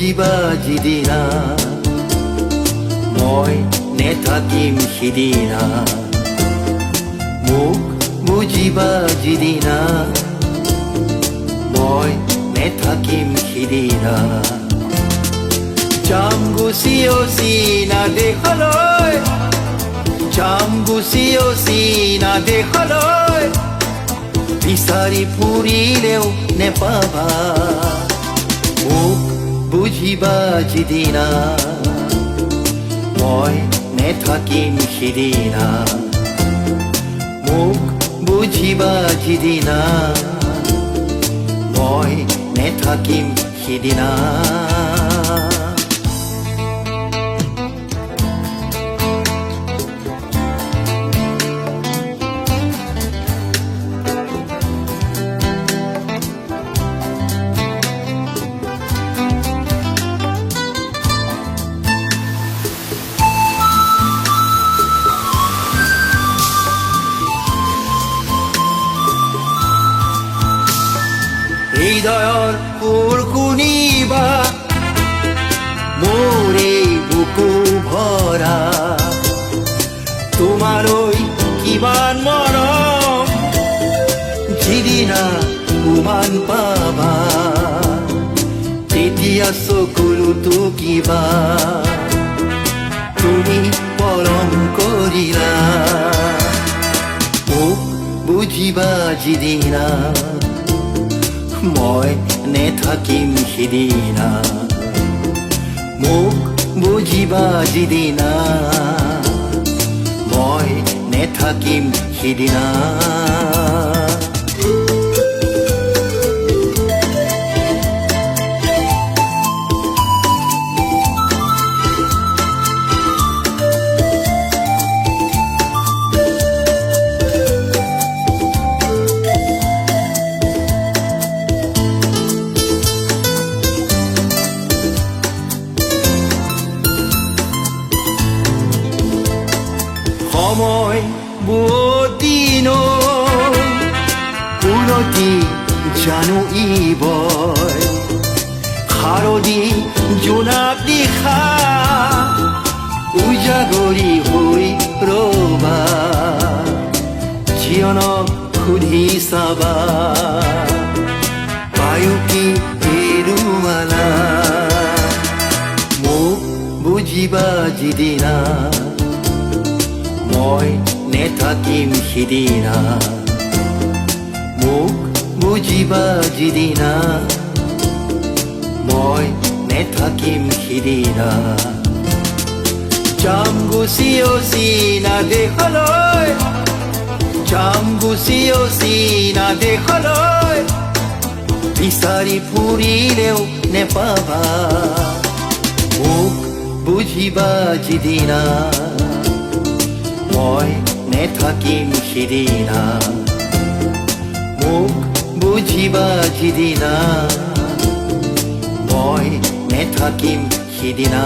যিদিনা মই নেথাকিম সিদিনা। মোক বুজিবা যিদিনা মই নেথাকিম সিদিনা। যাম গুচি অচিনা দেশলৈ যাম গুচি অচিনা দেশলৈ বিচাৰি ফুৰিলেও নেপাবা। মোক বুজিবা যিদিনা মই নেথাকিম সিদিনা। মোক বুজিবা যিদিনা মই নেথাকিম সিদিনা। মৰম যিদিনা উমান পাবা। তেতিয়া চকুলোতো কিবা তুমি পৰম কৰিলা মোক বুজিবা যিদিনা মই নেথাকিম সিদিনা। মোক বুজিবা যিদিনা থাকিম সিদিনা। সময় বুদিন পুনতি জানো ইবই শাৰদী জোনাক দিশা উজাগৰি হৈ ৰবা জীৱনক সুধি চাবা পায়ুকি এৰুৱালা মোক বুজিবা যিদিনা মই নেথাকিম সিদিনা। মোক বুজিবা যিদিনা। মই নেথাকিম সিদিনা। যাম গুচি অচিনা দেশলৈ। যাম গুচি অচিনা দেশলৈ। বিচাৰি ফুৰিলেও নেপাবা। মোক বুজিবা যিদিনা। মই নে থাকিম সিদিনা। মোক বুজিবা যিদিনা মই নে থাকিম সিদিনা।